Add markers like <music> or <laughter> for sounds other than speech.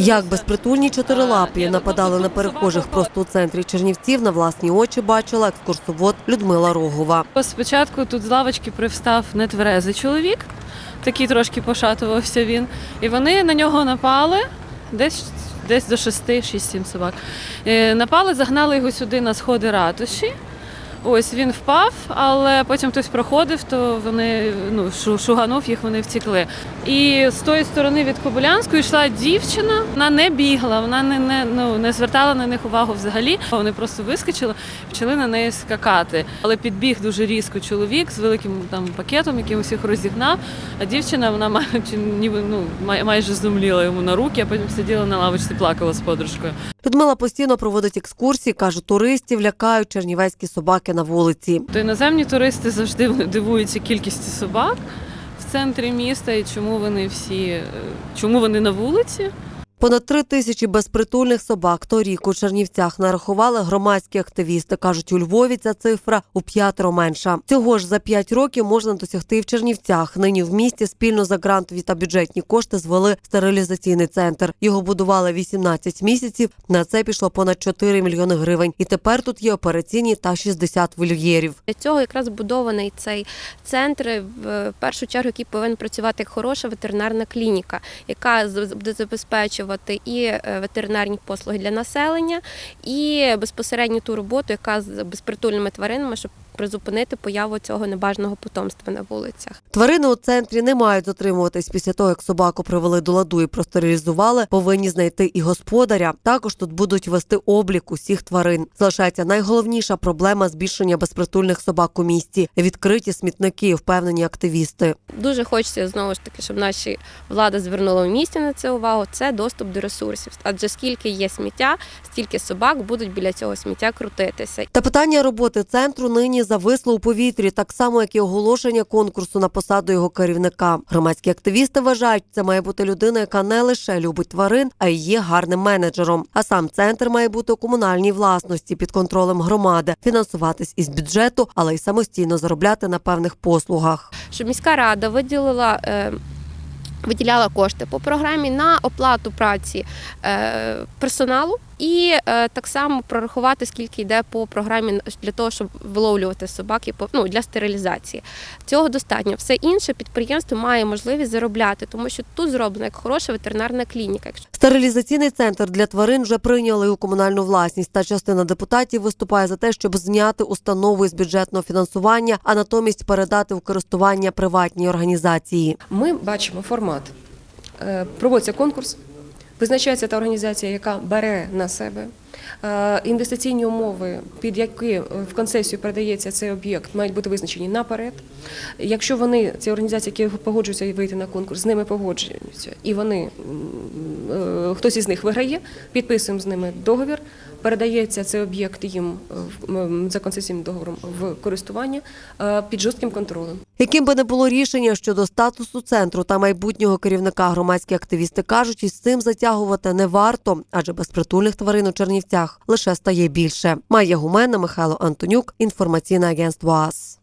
Як безпритульні чотирилапі нападали на перехожих просто у центрі Чернівців, на власні очі бачила екскурсовод Людмила Рогова. Спочатку тут з лавочки привстав нетверезий чоловік, такий трошки пошатувався він. І вони на нього напали десь, десь до шести, шість-сім собак. Е, Напали, загнали його сюди на сходи ратуші. Ось він впав, але потім хтось проходив, то вони ну, шу- шуганув їх, вони втекли. І з тої сторони від Кобилянської йшла дівчина. Вона не бігла, вона не, не, ну, не звертала на них увагу взагалі. Вони просто вискочили, почали на неї скакати. Але підбіг дуже різко чоловік з великим там пакетом, яким усіх розігнав. А дівчина вона май- чи ніби ну май- майже зумліла йому на руки, а потім сиділа на лавочці, плакала з подружкою. Людмила постійно проводить екскурсії, каже, туристів лякають чернівецькі собаки на вулиці. То іноземні туристи завжди <laughs> дивуються кількістю собак в центрі міста і чому вони всі е, чому вони на вулиці. Понад три тисячі безпритульних собак торік у Чернівцях нарахували громадські активісти. кажуть, у Львові ця цифра у п'ятеро менша. Цього ж за п'ять років можна досягти в Чернівцях. Нині в місті спільно за грантові та бюджетні кошти звели стерилізаційний центр. Його будували 18 місяців. На це пішло понад 4 мільйони гривень. І тепер тут є операційні та 60 вольєрів. Для цього якраз збудований цей центр, в першу чергу, який повинен працювати як хороша ветеринарна клініка, яка з- забезпечувати і е, ветеринарні послуги для населення, і безпосередньо ту роботу, яка з безпритульними тваринами, щоб призупинити появу цього небажаного потомства на вулицях. Тварини у центрі не мають затримуватись після того, як собаку привели до ладу і простерилізували. Повинні знайти і господаря. Також тут будуть вести облік усіх тварин. Залишається найголовніша проблема збільшення безпритульних собак у місті. Відкриті смітники, впевнені активісти. Дуже хочеться знову ж таки, щоб наші влада звернула в місті на це увагу. Це доступ до ресурсів. Адже скільки є сміття, стільки собак будуть біля цього сміття крутитися. Та питання роботи центру нині зависло у повітрі, так само як і оголошення конкурсу на посаду його керівника. Громадські активісти вважають, це має бути людина, яка не лише любить тварин, а й є гарним менеджером. А сам центр має бути у комунальній власності під контролем громади, фінансуватись із бюджету, але й самостійно заробляти на певних послугах. щоб міська рада виділила. е, Виділяла кошти по програмі на оплату праці е, персоналу і е, так само прорахувати, скільки йде по програмі для того, щоб виловлювати собак і по- ну, для стерилізації. Цього достатньо. Все інше підприємство має можливість заробляти, тому що тут зроблена як хороша ветеринарна клініка. Якщо Стерилізаційний центр для тварин вже прийняли у комунальну власність. Та частина депутатів виступає за те, щоб зняти установу із бюджетного фінансування, а натомість передати в користування приватній організації. Ми бачимо формат. Е, Проводиться конкурс, визначається та організація, яка бере на себе інвестиційні умови, під які е, в концесію передається цей об'єкт, мають бути визначені наперед. Якщо вони, ці організації, які погоджуються вийти на конкурс, з ними погоджуються, і вони е, хтось із них виграє, підписуємо з ними договір. Передається цей об'єкт їм е, за концесійним договором в користування е, під жорстким контролем. Яким би не було рішення щодо статусу центру та майбутнього керівника, громадські активісти кажуть, із цим затягувати не варто, адже безпритульних тварин у Чернівцях лише стає більше. Майя Гумена, Михайло Антонюк, інформаційне агентство АС.